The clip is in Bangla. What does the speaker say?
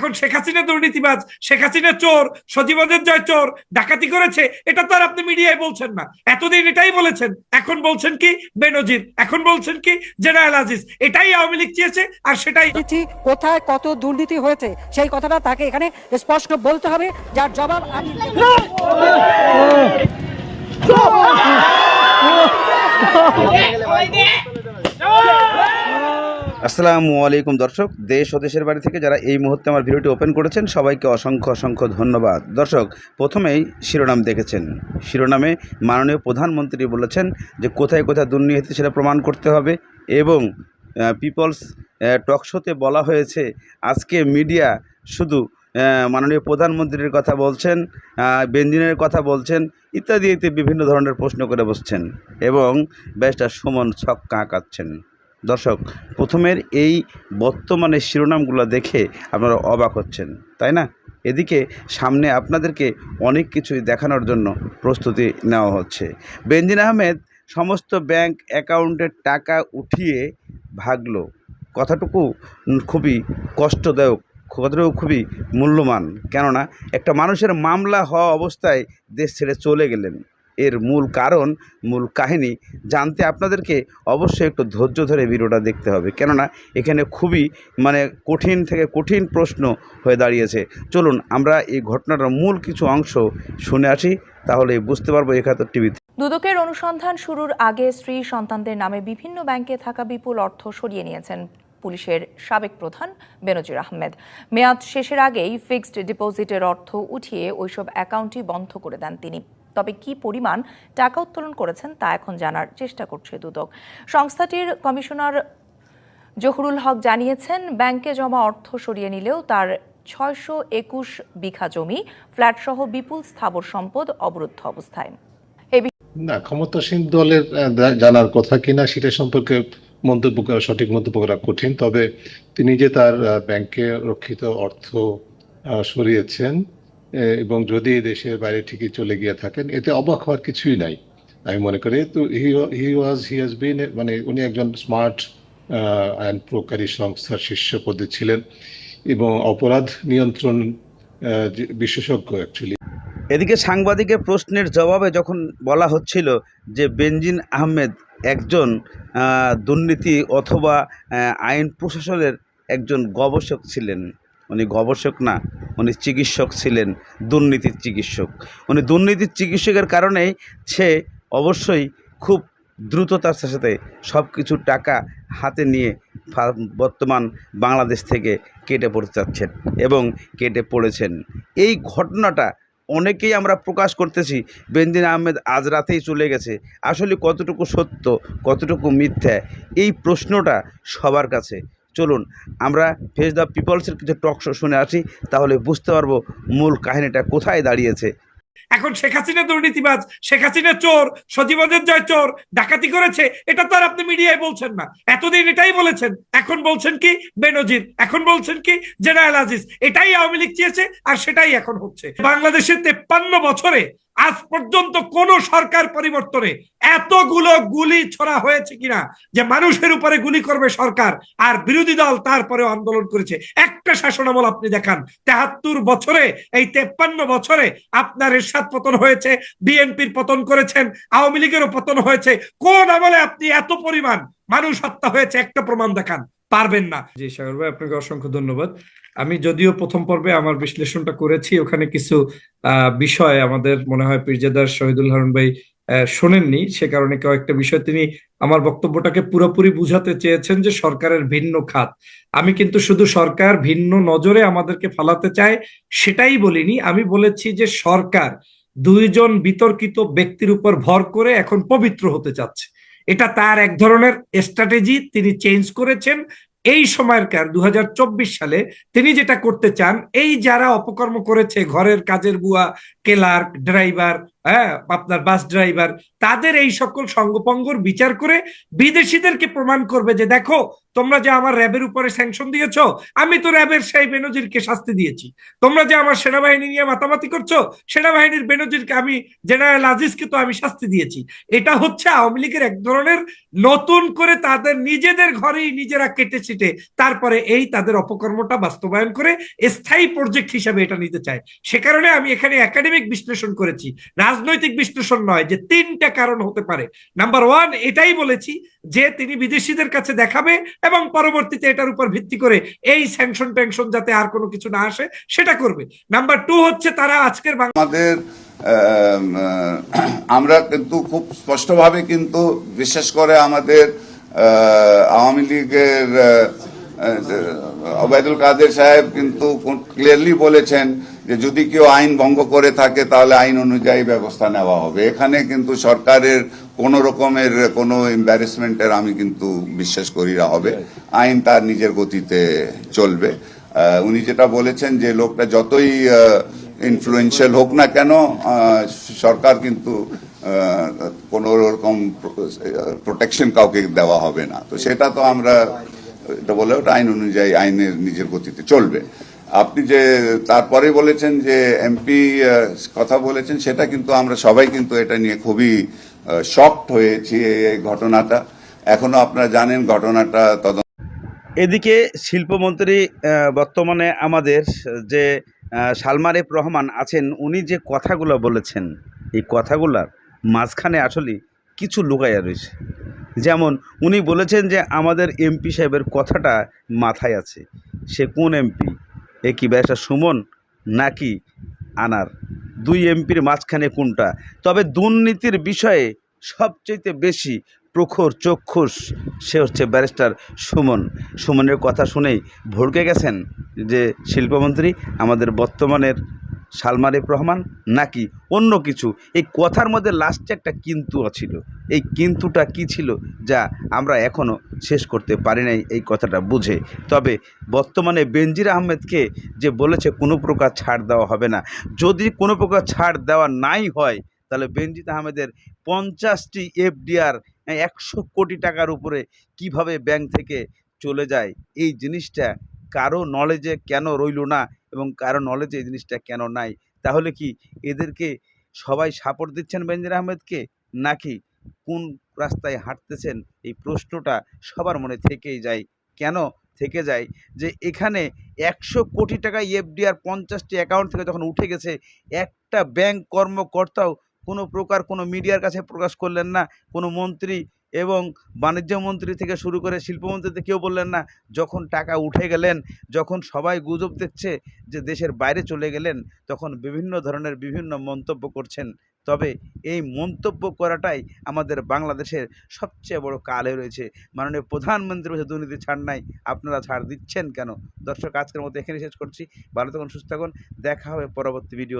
এখন শেখ হাসিনা দুর্নীতিবাজ শেখ হাসিনা চোর সজীবনের জয় চোর ডাকাতি করেছে এটা তো আর আপনি মিডিয়ায় বলছেন না এতদিন এটাই বলেছেন এখন বলছেন কি বেনজির এখন বলছেন কি জেনারেল আজিজ এটাই আওয়ামী লীগ চেয়েছে আর সেটাই কোথায় কত দুর্নীতি হয়েছে সেই কথাটা তাকে এখানে স্পষ্ট বলতে হবে যার জবাব আমি দেব। আসসালামু আলাইকুম দর্শক, দেশ ও দেশের বাড়ি থেকে যারা এই মুহূর্তে আমার ভিডিওটি ওপেন করেছেন, সবাইকে অসংখ্য অসংখ্য ধন্যবাদ। দর্শক, প্রথমেই শিরোনাম দেখেছেন। শিরোনামে মাননীয় প্রধানমন্ত্রী বলেছেন যে, কোথায় কোথায় দুর্নীতি সেটা প্রমাণ করতে হবে এবং পিপলস টকশোতে বলা হয়েছে, আজকে মিডিয়া শুধু মাননীয় প্রধানমন্ত্রীর কথা বলছেন বেঞ্জিনের কথা বলছেন, ইত্যাদি বিভিন্ন ধরনের প্রশ্ন করে বসছেন এবং ব্যাসটা সুমন ছক্কা আঁকাচ্ছেন। দর্শক, প্রথমের এই বর্তমানে শিরোনামগুলো দেখে আপনারা অবাক হচ্ছেন, তাই না? এদিকে সামনে আপনাদেরকে অনেক কিছুই দেখানোর জন্য প্রস্তুতি নেওয়া হচ্ছে। বেনজিন আহমেদ সমস্ত ব্যাংক অ্যাকাউন্টের টাকা উঠিয়ে ভাগলো। কথাটুকু খুবই কষ্টদায়ক, কথাটুকু খুবই মূল্যবান। কেননা, একটা মানুষের মামলা হওয়া অবস্থায় দেশ ছেড়ে চলে গেলেন। এর মূল কারণ, মূল কাহিনী জানতে আপনাদেরকে অবশ্যই একটু ধৈর্য ধরে ভিডিওটা দেখতে হবে। কেননা এখানে খুবই মানে কঠিন থেকে কঠিন প্রশ্ন হয়ে দাঁড়িয়েছে। চলুন আমরা এই ঘটনাটার মূল কিছু অংশ শুনে আসি, তাহলে বুঝতে পারব একাত্তর টিভিতে দুদকের অনুসন্ধান শুরুর আগে স্ত্রী সন্তানদের নামে বিভিন্ন ব্যাংকে থাকা বিপুল অর্থ সরিয়ে নিয়েছেন পুলিশের সাবেক প্রধান বেনজির আহমেদ। মেয়াদ শেষের আগেই ফিক্সড ডিপোজিটের অর্থ উঠিয়ে ওইসব অ্যাকাউন্টই বন্ধ করে দেন তিনি। তবে কি পরিমাণ টাকা উত্তোলন করেছেন তা এখন জানার চেষ্টা করছে দুদক। সংস্থাটির কমিশনার জহুরুল হক জানিয়েছেন, ব্যাংকে জমা অর্থ সরিয়ে নিলেও তার ছয়শো একুশ বিঘা জমি, ফ্ল্যাটসহ বিপুল স্থাবর সম্পদ অবরুদ্ধ অবস্থায়। না, ক্ষমতাসীন দলের জানার কথা কিনা সেটা সম্পর্কে মন্তব্য করা সঠিক মন্তব্য করা কঠিন। তবে তিনি যে তার ব্যাংকে রক্ষিত অর্থ সরিয়েছেন এবং যদি দেশের বাইরে ঠিকই চলে গিয়ে থাকেন, এতে অবাক হওয়ার কিছুই নাই। আমি মনে করি তো হি ওয়াজ হি হ্যাজ বিন মানে উনি একজন স্মার্ট আইন প্রকারী সংস্থার শীর্ষ পদে ছিলেন এবং অপরাধ নিয়ন্ত্রণ বিশেষজ্ঞ অ্যাকচুয়ালি এদিকে সাংবাদিকের প্রশ্নের জবাবে যখন বলা হচ্ছিল যে বেনজিন আহমেদ একজন দুর্নীতি অথবা আইন প্রশাসনের একজন গবেষক ছিলেন উনি গবেষক না, উনি চিকিৎসক ছিলেন, দুর্নীতির চিকিৎসক। উনি দুর্নীতির চিকিৎসকের কারণেই সে অবশ্যই খুব দ্রুততার সাথে সব কিছু টাকা হাতে নিয়ে বর্তমান বাংলাদেশ থেকে কেটে পড়তে চাচ্ছেন এবং কেটে পড়েছেন। এই ঘটনাটা অনেকেই আমরা প্রকাশ করতেছি বেনজিন আহমেদ আজ রাতেই চলে গেছে। আসলে কতটুকু সত্য, কতটুকু মিথ্যা, এই প্রশ্নটা সবার কাছে। চলুন, আমরা ফেস দ্য পিপলসের কিছু টক শো শুনে আসি, তাহলে বুঝতে পারব মূল কাহিনীটা কোথায় দাঁড়িয়েছে। এখন শেখ হাসিনা দুর্নীতিবাজ, শেখ হাসিনা চোর, সজীবনের জয় চোর, ডাকাতি করেছে, এটা তো আর আপনি মিডিয়ায় বলছেন না। এতদিন এটাই বলেছেন, এখন বলছেন কি বেনজির, এখন বলছেন কি জেনারেল আজিজ, এটাই আওয়ামী লীগ চেয়েছে আর সেটাই এখন হচ্ছে। বাংলাদেশের তেপ্পান্ন বছরে আজ পর্যন্ত কোন সরকার পরিবর্তনে এতগুলো গুলি ছড়া হয়েছে কিনা যে মানুষের উপরে গুলি করবে সরকার আর বিরোধী দল তারপরে আন্দোলন করেছে। একটা শাসনামল আপনি দেখান, তেহাত্তর বছরে, এই তেপ্পান্ন বছরে আপনার এরশাদ পতন হয়েছে, বিএনপির পতন করেছেন, আওয়ামী লীগেরও পতন হয়েছে। কোন আমলে আপনি এত পরিমাণ মানুষ হত্যা হয়েছে? একটা প্রমাণ দেখান। পারবেন না। জি, সাগর ভাই, আপনাকে অসংখ্য ধন্যবাদ। আমি যদিও প্রথম পর্বে আমার বিশ্লেষণটা করেছি, ওখানে কিছু বিষয় আমাদের মনে হয় পীরজাদার শহীদুল হারুন ভাই শোনেননি। সে কারণে কয়েকটা বিষয় তিনি আমার বক্তব্যটাকে পুরোপুরি বুঝাতে চেয়েছেন যে সরকারের ভিন্ন খাত। আমি কিন্তু শুধু সরকার ভিন্ন নজরে আমাদেরকে ফালাতে চায়, সেটাই বলিনি। আমি বলেছি যে সরকার দুইজন বিতর্কিত ব্যক্তির উপর ভর করে এখন পবিত্র হতে চাচ্ছে। এটা তার এক ধরনের স্ট্র্যাটেজি তিনি চেঞ্জ করেছেন। এই সময়কার দুহাজার চব্বিশ সালে তিনি যেটা করতে চান, এই যারা অপকর্ম করেছে, ঘরের কাজের বুয়া, ক্লার্ক, ড্রাইভার হ্যাঁ আপনার বাস ড্রাইভার, তাদের এই সকল সঙ্গপঙ্গর বিচার করে বিদেশিদেরকে প্রমাণ করবে যে দেখো, তোমরা যে আমার র্যাবের উপরে স্যাংশন দিয়েছ, আমি তো র্যাবের সেই বেনজিরকে শাস্তি দিয়েছি। তোমরা যে আমার সেনাবাহিনী নিয়ে মাতামাতি করছ, সেনাবাহিনীর বেনজিরকে আমি, জেনারেল আজিজকে তো আমি শাস্তি দিয়েছি। এটা হচ্ছে আওয়ামী লীগের এক ধরনের নতুন করে তাদের নিজেদের ঘরেই নিজেরা কেটে ছিটে তারপরে এই তাদের অপকর্মটা বাস্তবায়ন করে স্থায়ী প্রজেক্ট হিসাবে এটা নিতে চায়। সে কারণে আমি এখানে একাডেমিক বিশ্লেষণ করেছি। রাজনৈতিক বিশ্লেষণ নয় যে তিনটা কারণ হতে পারে। নাম্বার ওয়ান এটাই বলেছি যে তিনি বিদেশিদের কাছে দেখাবে এবং পরবর্তীতে এটার উপর ভিত্তি করে এই স্যাংশন ট্যাংশন যাতে আর কোনো কিছু না আসে সেটা করবে। নাম্বার টু হচ্ছে তারা আজকের বাংলা আমাদের আহ, আমরা কিন্তু খুব স্পষ্টভাবে কিন্তু বিশেষ করে আমাদের আওয়ামী লীগের ওবায়দুল কাদের সাহেব কিন্তু ক্লিয়ারলি বলেছেন যে যদি কেউ আইন ভঙ্গ করে থাকে তাহলে আইন অনুযায়ী ব্যবস্থা নেওয়া হবে। এখানে কিন্তু সরকারের কোন রকমের কোনো এম্বারেসমেন্টের আমি কিন্তু বিশ্বাস করি না হবে। আইন তার নিজের গতিতে চলবে। উনি যেটা বলেছেন যে লোকটা যতই ইনফ্লুয়েন্সিয়াল হোক না কেন সরকার কিন্তু কোনো রকম প্রোটেকশন কাউকে দেওয়া হবে না। তো সেটা তো আমরা, এটা বলে ওটা আইন অনুযায়ী আইনের নিজের গতিতে চলবে। আপনি যে তারপরে বলেছেন যে এমপি কথা বলেছেন, সেটা কিন্তু আমরা সবাই কিন্তু এটা নিয়ে খুবই শক্ট হয়েছি এই ঘটনাটা। এখনও আপনারা জানেন ঘটনাটা তদন্ত এদিকে শিল্পমন্ত্রী বর্তমানে আমাদের যে আহ, সালমান এফ রহমান আছেন উনি যে কথাগুলো বলেছেন এই কথাগুলার মাঝখানে আসলে কিছু লুকাইয়া রয়েছে। যেমন উনি বলেছেন যে আমাদের এমপি সাহেবের কথাটা মাথায় আছে। সে কোন এমপি? এ কি ব্যাসা সুমন নাকি আনার? দুই এমপির মাঝখানে কোনটা? তবে দুর্নীতির বিষয়ে সবচেয়ে বেশি প্রখর চক্ষুষ, সে হচ্ছে ব্যারিস্টার সুমন। সুমনের কথা শুনেই ভড়কে গেছেন যে শিল্পমন্ত্রী, আমাদের বর্তমানের সালমান এফ রহমান নাকি অন্য কিছু। এই কথার মধ্যে লাস্টে একটা কিন্তু ছিল। এই কিন্তুটা কি ছিল যা আমরা এখনও শেষ করতে পারি নাই এই কথাটা বুঝে। তবে বর্তমানে বেনজির আহমেদকে যে বলেছে কোনো প্রকার ছাড় দেওয়া হবে না। যদি কোনো প্রকার ছাড় দেওয়া নাই হয় তাহলে বেনজির আহমেদের পঞ্চাশটি এফডিআর একশো কোটি টাকার উপরে কীভাবে ব্যাংক থেকে চলে যায়? এই জিনিসটা কারও নলেজে কেন রইল না এবং কারও নলেজে এই জিনিসটা কেন নাই? তাহলে কি এদেরকে সবাই সাপোর্ট দিচ্ছেন বেনজির আহমেদকে? নাকি কোন রাস্তায় হাঁটতেছেন? এই প্রশ্নটা সবার মনে থেকেই যায়। কেন থেকে যায়? যে এখানে একশো কোটি টাকা এফডিআর, পঞ্চাশটি অ্যাকাউন্ট থেকে যখন উঠে গেছে, একটা ব্যাংক কর্মকর্তাও কোনো প্রকার কোনো মিডিয়ার কাছে প্রকাশ করলেন না, কোনো মন্ত্রী এবং বাণিজ্য মন্ত্রী থেকে শুরু করে শিল্পমন্ত্রীতে কেউ বললেন না। যখন টাকা উঠে গেলেন, যখন সবাই গুজব দিচ্ছে যে দেশের বাইরে চলে গেলেন, তখন বিভিন্ন ধরনের বিভিন্ন মন্তব্য করছেন। তবে এই মন্তব্য করাটাই আমাদের বাংলাদেশের সবচেয়ে বড় কালে রয়েছে। মাননীয় প্রধানমন্ত্রী বলছে দুর্নীতি ছাড় নাই আপনারা ছাড় দিচ্ছেন কেন? দর্শক, আজকের মতো এখানে শেষ করছি। ভালো থাকুন, সুস্থ থাকুন। দেখা হবে পরবর্তী ভিডিও